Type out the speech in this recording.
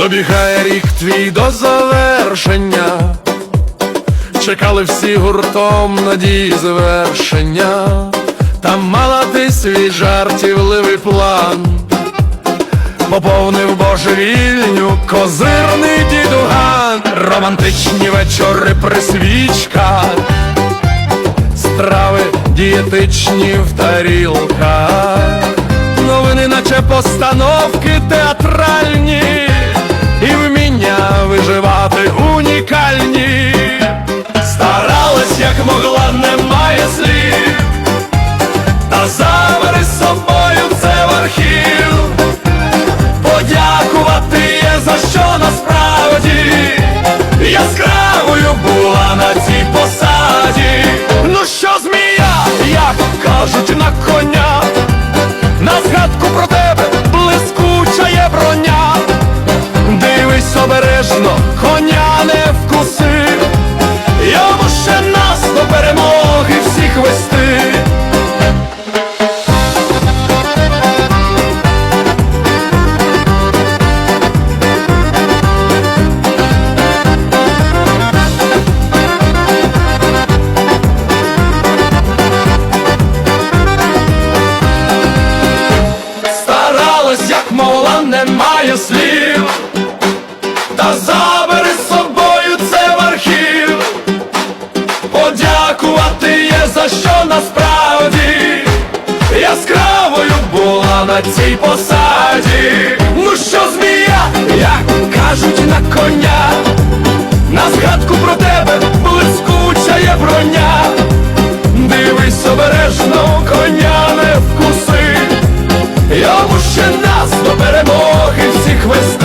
Добігає рік твій до завершення, чекали всі гуртом надії завершення, Там мала ти свій жартівливий план, поповнив божевільню козирний дідуган, романтичні вечори при свічках, страви дієтичні в тарілках, новини, наче постановки театральні, та забери з собою це в архів. Подякувати є за що насправді яскравою була на цій посаді. Ну що, змія, як кажуть на коня, на згадку про тебе блискуча є броня. Дивись обережно, коня не вкуси, йому ще нас до перемоги немає слів, та забери з собою це в архів. Подякувати є за що насправді яскравою була на цій посаді. Ну що змія, як кажуть на коня, на згадку про тебе блискуча є броня. Дивись обережно коня не вкуси. Йому ще не до перемоги всіх весна.